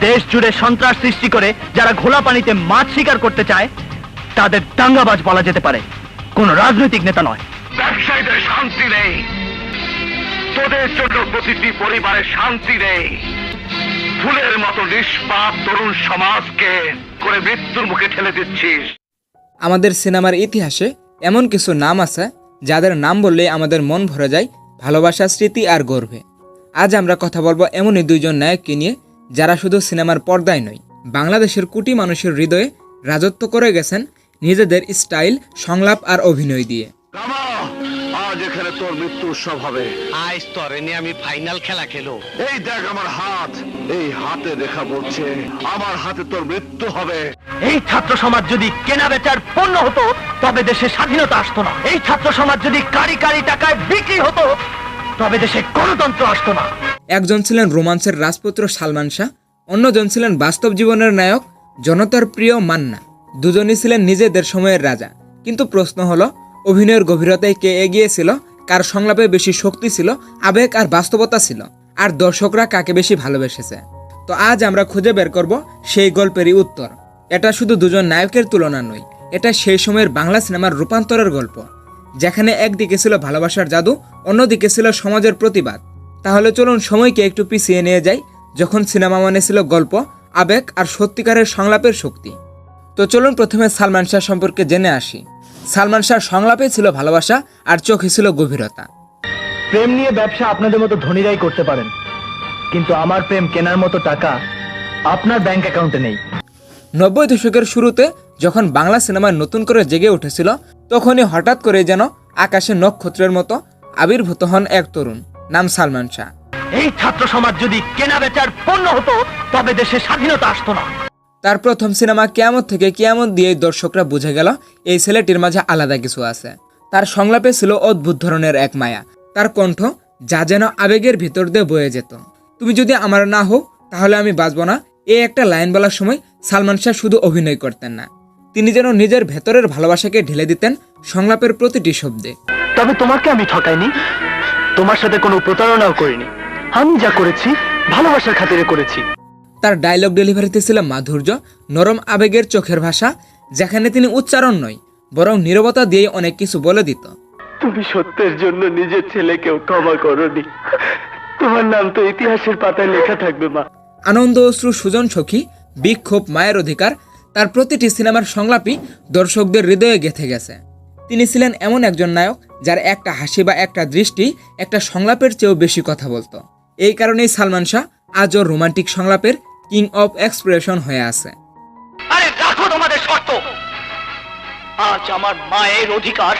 দেশ জুড়ে সন্ত্রাস সৃষ্টি করে যারা ঘোলা পানিতে মাছ শিকার করতে চায় তাদের দাঙ্গাবাজ বলা যেতে পারে। কোন রাজনৈতিক নেতা নয়। ব্যবসায়ীদের শান্তি নেই। তোদের জন্য প্রতিটি পরিবারের শান্তি নেই। ফুলের মতো নিষ্পাপ তরুণ সমাজকে করে মৃত্যুর মুখে ঠেলে দিচ্ছিস। আমাদের সিনেমার ইতিহাসে এমন কিছু নাম আছে যাদের নাম বললে আমাদের মন ভরে যায় ভালোবাসা স্মৃতি আর গর্বে। আজ আমরা কথা বলব এমনই দুইজন নায়ককে নিয়ে যারা শুধু সিনেমার পর্দায় নয় বাংলাদেশের কোটি মানুষের হৃদয়ে রাজত্ব করে গেছেন নিজেদের স্টাইল সংলাপ আর অভিনয় দিয়ে। আজ এখানে তোর মৃত্যু উৎসব হবে। আজ তরে নিয়ে আমি ফাইনাল খেলা খেলো এই দেখ আমার হাত এই হাতে দেখা বলছে আমার হাতে তোর মৃত্যু হবে। এই ছাত্র সমাজ যদি কেনা বেচার পণ্য হতো তবে দেশে স্বাধীনতা আসতো না। এই ছাত্র সমাজ যদি কারি কারি টাকায় বিক্রি হতো তবে দেশে গণতন্ত্র আসতো না। একজন ছিলেন রোমান্সের রাজপুত্র সালমান শাহ, অন্যজন ছিলেন বাস্তব জীবনের নায়ক জনতার প্রিয় মান্না। দুজনই ছিলেন নিজেদের সময়ের রাজা। কিন্তু প্রশ্ন হলো, অভিনয়ের গভীরতায় কে এগিয়ে ছিল, কার সংলাপে বেশি শক্তি ছিল, আবেগ আর বাস্তবতা ছিল, আর দর্শকরা কাকে বেশি ভালোবেসেছে? তো আজ আমরা খুঁজে বের করব সেই গল্পেরই উত্তর। এটা শুধু দুজন নায়কের তুলনা নয়, এটা সেই সময়ের বাংলা সিনেমার রূপান্তরের গল্প। যেখানে একদিকে ছিল ভালোবাসার জাদু, অন্যদিকে ছিল সমাজের প্রতিবাদ। তাহলে চলুন সময়কে একটু পিছিয়ে নিয়ে যাই যখন সিনেমা মানে ছিল গল্প আবেগ আর সত্যিকারের সংলাপের শক্তি। তো চলুন প্রথমে সালমান শাহ সম্পর্কে জেনে আসি। সালমান শাহ সংলাপে ছিল ভালোবাসা আর চোখে ছিল গভীরতা। প্রেম নিয়ে ব্যবসা আপনাদের মতো ধনীরাই করতে পারেন। কিন্তু আমার প্রেম কেনার মতো টাকা আপনার ব্যাংক অ্যাকাউন্টে নেই। নব্বই দশকের শুরুতে যখন বাংলা সিনেমা নতুন করে জেগে উঠেছিল তখনই হঠাৎ করে যেন আকাশে নক্ষত্রের মতো আবির্ভূত হন এক তরুণ। নাম সালমান শাহ। এই ছাত্র সমাজ যদি কেনা বেচার পণ্য হতো তবে দেশে স্বাধীনতা আসতো না। তার প্রথম সিনেমা কেয়ামত থেকে কেয়ামত দিয়ে দর্শকরা বুঝে গেল এই ছেলেটির মাঝে আলাদা কিছু আছে। তার সংলাপে ছিল অদ্ভুত ধরনের এক মায়া। তার কণ্ঠ যা যেন আবেগের ভিতর দিয়ে বয়ে যেত। তুমি যদি আমার না হও তাহলে আমি বাঁচব না। এই একটা লাইন বলার সময় সালমান শাহ শুধু অভিনয় করতেন না। তিনি যেন নিজের ভেতরের ভালোবাসাকে ঢেলে দিতেন সংলাপের প্রতিটি শব্দে। তবে তোমাকে আমি ঠকাইনি। তোমার সাথে কোনো প্রতারণাও করিনি। আমি যা করেছি ভালোবাসার খাতিরে করেছি। তার ডায়লগ ডেলিভারিতে ছিল মাধুর্য নরম আবেগের চোখের ভাষা যেখানে তিনি উচ্চারণ নয় বরং নীরবতা দিয়ে অনেক কিছু বলে দিত। তুমি সত্যের জন্য নিজের ছেলেকেও ক্ষমা করনি। তোমার নাম তো ইতিহাসের পাতায় লেখা থাকবে মা। আনন্দ অশ্রু সুজন সখী বিক্ষোভ মায়ের অধিকার তার প্রতিটি সিনেমার সংলাপই দর্শকদের হৃদয়ে গেথে গেছে। তিনি ছিলেন এমন একজন নায়ক যার একটা হাসি বা একটা দৃষ্টি একটা সংলাপের চেয়েও বেশি কথা বলতো। এই কারণেই সালমান শাহ আজও রোমান্টিক সংলাপের কিং অফ এক্সপ্রেশন হয়ে আছে। আরে রাখো তোমাদের শর্ত। আজ আমার মায়ের অধিকার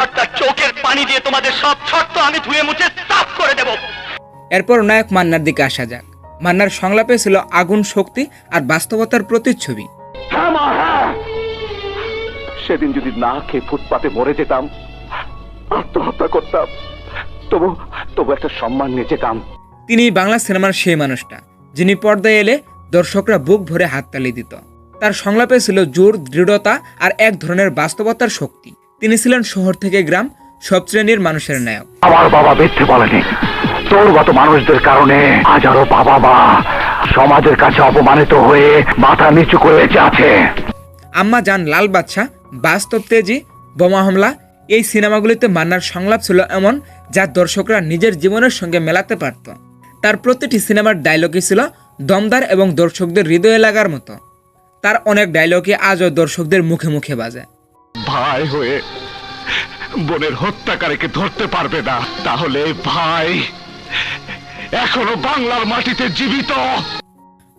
আর তার চোখের পানি দিয়ে তোমাদের সব শর্ত আমি ধুয়ে মুছে সাফ করে দেব। এরপর নায়ক মান্নার দিকে আসা যাক। মান্নার সংলাপে ছিল আগুন শক্তি আর বাস্তবতার প্রতিচ্ছবি। সেদিন যদি না খেয়ে ফুটপাতে মরে যেতাম আত্মহত্যা করতাম। তবু তবু একটা সম্মান নিয়ে যেতাম। তিনি বাংলা সিনেমার সেই মানুষটা যিনি পর্দায় এলে দর্শকরা বুক ভরে হাততালি দিত। তার সংলাপে ছিল জোর দৃঢ়তা আর এক ধরনের বাস্তবতার শক্তি। তিনি ছিলেন শহর থেকে গ্রাম সব শ্রেণির মানুষের নায়ক। আমার বাবা মিথ্যে বলেনি। তোর মতো মানুষদের কারণে আজ আরও বাবা মা সমাজের কাছে অপমানিত হয়ে মাথা নিচু করে বেঁচে আছে। আম্মা যান লাল বাদশাহ বাস্তব তেজি বোমা হামলা এই সিনেমাগুলিতে মান্নার সংলাপ ছিল এমন যা দর্শকরা নিজের জীবনের সঙ্গে মেলাতে পারত। তার প্রতিটি সিনেমার ডায়লগই ছিল দমদার এবং দর্শকদের হৃদয়ে লাগার মতো। তার অনেক ডায়লগই আজও দর্শকদের মুখে মুখে বাজে। ভাই হয়ে বোনের হত্যাকারীকে ধরতে পারবে না। তাহলে ভাই এখনও বাংলার মাটিতে জীবিত।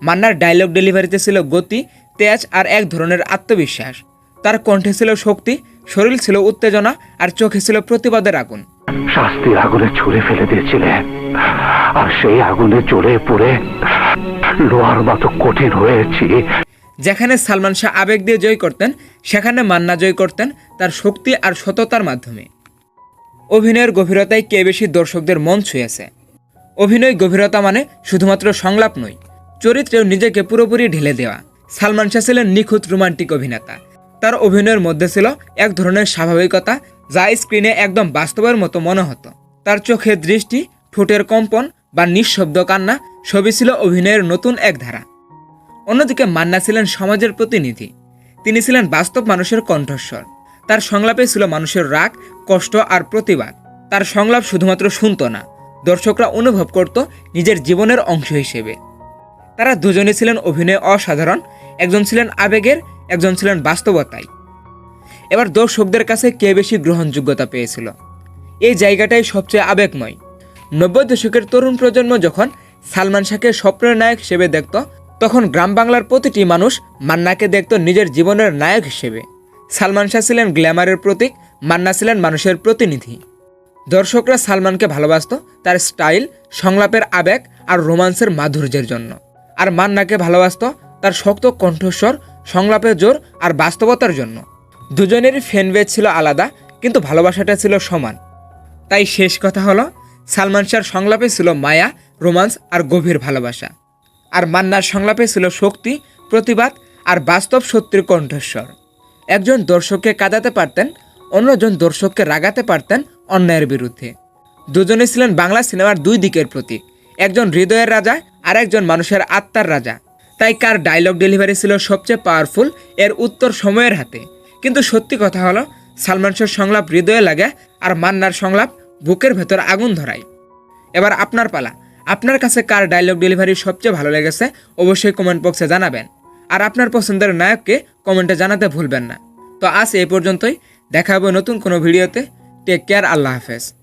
মান্নার ডায়লগ ডেলিভারিতে ছিল গতি তেজ আর এক ধরনের আত্মবিশ্বাস। তার কণ্ঠে ছিল শক্তি শরীর ছিল উত্তেজনা আর চোখে ছিল প্রতিবাদের আগুন। শাস্তির আগুনে ছুঁড়ে ফেলে দিয়েছিলেন আর সেই আগুনে জ্বলে পড়ে লোহার মতো কঠিন হয়েছি। যেখানে সালমান শাহ আবেগ দিয়ে জয় করতেন সেখানে মান্না জয় করতেন তার শক্তি আর সততার মাধ্যমে। অভিনয়ের গভীরতায় কে বেশি দর্শকদের মন ছুঁয়েছে? অভিনয় গভীরতা মানে শুধুমাত্র সংলাপ নয় চরিত্রেও নিজেকে পুরোপুরি ঢেলে দেওয়া। সালমান শাহ ছিলেন নিখুঁত রোমান্টিক অভিনেতা। তার অভিনয়ের মধ্যে ছিল এক ধরনের স্বাভাবিকতা যা স্ক্রিনে একদম বাস্তবের মতো মনে হতো। তার চোখের দৃষ্টি, ঠোঁটের কম্পন বা নিঃশব্দ কান্না সবই ছিল অভিনয়ের নতুন এক ধারা। অন্যদিকে মান্না ছিলেন সমাজের প্রতিনিধি। তিনি ছিলেন বাস্তব মানুষের কণ্ঠস্বর। তার সংলাপে ছিল মানুষের রাগ, কষ্ট আর প্রতিবাদ। তার সংলাপ শুধুমাত্র শুনত না, দর্শকরা অনুভব করত নিজের জীবনের অংশ হিসেবে। তারা দুজনে ছিলেন অভিনয়ে অসাধারণ। একজন ছিলেন আবেগের একজন ছিলেন বাস্তবতায় এবার দর্শকদের কাছে কে বেশি গ্রহণযোগ্যতা পেয়েছিল? এই জায়গাটাই সবচেয়ে আবেগময়। নব্বই দশকের তরুণ প্রজন্ম যখন সালমান শাহকে স্বপ্নের নায়ক হিসেবে দেখত, তখন গ্রাম বাংলার প্রতিটি মানুষ মান্নাকে দেখত নিজের জীবনের নায়ক হিসেবে। সালমান শাহ ছিলেন গ্ল্যামারের প্রতীক, মান্না ছিলেন মানুষের প্রতিনিধি। দর্শকরা সালমানকে ভালোবাসত, তার স্টাইল, সংলাপের আবেগ আর রোমান্সের মাধুর্যের জন্য। আর মান্নাকে ভালোবাসত, তার শক্ত কণ্ঠস্বর সংলাপের জোর আর বাস্তবতার জন্য। দুজনেরই ফ্যানবেজ ছিল আলাদা, কিন্তু ভালোবাসাটা ছিল সমান। তাই শেষ কথা হলো, সালমান শাহর সংলাপে ছিল মায়া, রোমান্স আর গভীর ভালোবাসা। আর মান্নার সংলাপে ছিল শক্তি, প্রতিবাদ আর বাস্তব সত্যির কণ্ঠস্বর। একজন দর্শককে কাঁদাতে পারতেন, অন্যজন দর্শককে রাগাতে পারতেন অন্যায়ের বিরুদ্ধে। দুজনে ছিলেন বাংলা সিনেমার দুই দিকের প্রতীক, একজন হৃদয়ের রাজা আর একজন মানুষের আত্মার রাজা। তাই কার ডায়লগ ডেলিভারি ছিল সবচেয়ে পাওয়ারফুল এর উত্তর সময়ের হাতে। কিন্তু সত্যি কথা হলো, সালমান শাহর সংলাপ হৃদয়ে লাগে আর মান্নার সংলাপ বুকের ভেতর আগুন ধরায়। এবার আপনার পালা। আপনার কাছে কার ডায়লগ ডেলিভারি সবচেয়ে ভালো লেগেছে, অবশ্যই কমেন্ট বক্সে জানাবেন। আর আপনার পছন্দের নায়ককে কমেন্টে জানাতে ভুলবেন না। তো আজ এই পর্যন্তই। দেখা হবে নতুন কোনো ভিডিওতে টেক কেয়ার আল্লাহ হাফেজ।